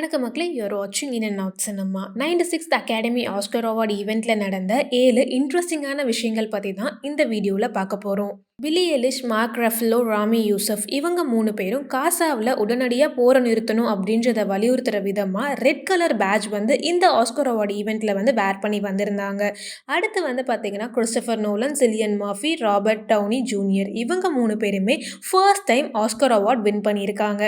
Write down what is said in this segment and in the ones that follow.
வணக்கம் மக்களே யூஆர் வாட்சிங் in and out cinema ninety sixth Academy Oscar award ஈவெண்ட்டில் நடந்த ஏழு இன்ட்ரெஸ்டிங்கான விஷயங்கள் பற்றி தான் இந்த வீடியோவில் பார்க்க போகிறோம் Billie Eilish Mark Ruffalo Ramy Youssef இவங்க மூணு பேரும் காசாவில் உடனடியாக போரை நிறுத்தணும் அப்படின்றத வலியுறுத்துகிற விதமாக ரெட் கலர் பேட்ச் வந்து இந்த ஆஸ்கர் அவார்டு ஈவெண்ட்டில் வந்து வேர் பண்ணி வந்திருந்தாங்க. அடுத்து வந்து பார்த்தீங்கன்னா Christopher Nolan Cillian Murphy Robert Downey Junior இவங்க மூணு பேருமே first time Oscar award win பண்ணியிருக்காங்க.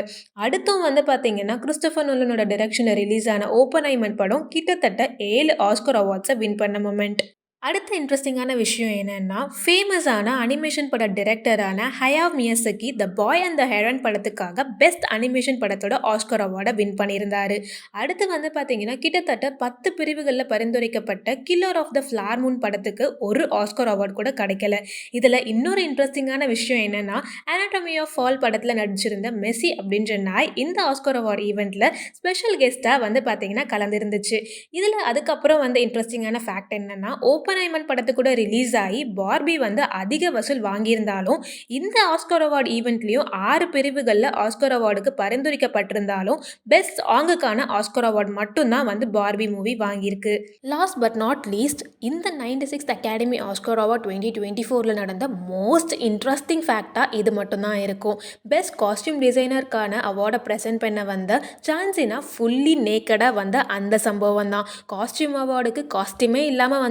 அடுத்தும் வந்து பார்த்தீங்கன்னா கிறிஸ்டபர் நோலனோட டைரக்ஷனில் ரிலீஸ் ஆன ஓப்பன் ஐமன் படம் கிட்டத்தட்ட ஏழு ஆஸ்கர் அவார்ட்ஸை வின் பண்ண மொமெண்ட் அடுத்த இன்ட்ரெஸ்டிங்கான விஷயம் என்னென்னா ஃபேமஸான அனிமேஷன் பட டிரெக்டரான Hayao Miyazaki the boy and the Heron படத்துக்காக பெஸ்ட் அனிமேஷன் படத்தோட ஆஸ்கர் அவார்டை வின் பண்ணியிருந்தார். அடுத்து வந்து பார்த்தீங்கன்னா கிட்டத்தட்ட பத்து பிரிவுகளில் பரிந்துரைக்கப்பட்ட Killer of the Flower Moon படத்துக்கு ஒரு ஆஸ்கர் அவார்டு கூட கிடைக்கல. இதில் இன்னொரு இன்ட்ரெஸ்டிங்கான விஷயம் என்னென்னா அனாட்டமி ஆஃப் ஃபால் படத்தில் நடிச்சிருந்த மெஸ்ஸி அப்படின்ற நாய் இந்த ஆஸ்கர் அவார்டு ஈவெண்ட்டில் ஸ்பெஷல் கெஸ்ட்டாக வந்து பார்த்தீங்கன்னா கலந்துருந்துச்சு. இதில் அதுக்கப்புறம் வந்து இன்ட்ரெஸ்டிங்கான ஃபேக்ட் என்னென்னா ஓப்பன் ஓப்பனைமன் படத்து கூட ரிலீஸ் ஆகி பார்பி வந்து அதிக வசூல் வாங்கியிருந்தாலும் இந்த ஆஸ்கர் அவார்டு ஈவெண்ட்லேயும் ஆறு பிரிவுகளில் ஆஸ்கர் அவார்டுக்கு பரிந்துரைக்கப்பட்டிருந்தாலும் பெஸ்ட் சாங்குக்கான ஆஸ்கர் அவார்டு மட்டும்தான் வந்து பார்பி மூவி வாங்கியிருக்கு. லாஸ்ட் பட் நாட் லீஸ்ட் இந்த ninety sixth Academy Oscar award twenty twenty ஃபோரில் நடந்த மோஸ்ட் இன்ட்ரெஸ்டிங் ஃபேக்டாக இது மட்டும்தான் இருக்கும். பெஸ்ட் காஸ்டியூம் டிசைனருக்கான அவார்டை ப்ரெசென்ட் பண்ண வந்த சான்சினா ஃபுல்லி நேக்கடாக வந்த அந்த சம்பவம் தான் காஸ்டியூம் அவார்டுக்கு காஸ்டியூமே இல்லாமல்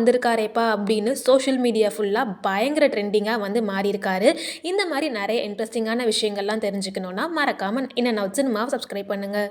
வந்திருக்காரேப்பா அப்படின்னு சோஷியல் மீடியா ஃபுல்லாக பயங்கர ட்ரெண்டிங்காக வந்து மாறியிருக்காரு. இந்த மாதிரி நிறைய இன்ட்ரெஸ்டிங்கான விஷயங்கள்லாம் தெரிஞ்சுக்கணுன்னா மறக்காமல் இன்னும் நான் சினிமாவை சப்ஸ்கிரைப் பண்ணுங்கள்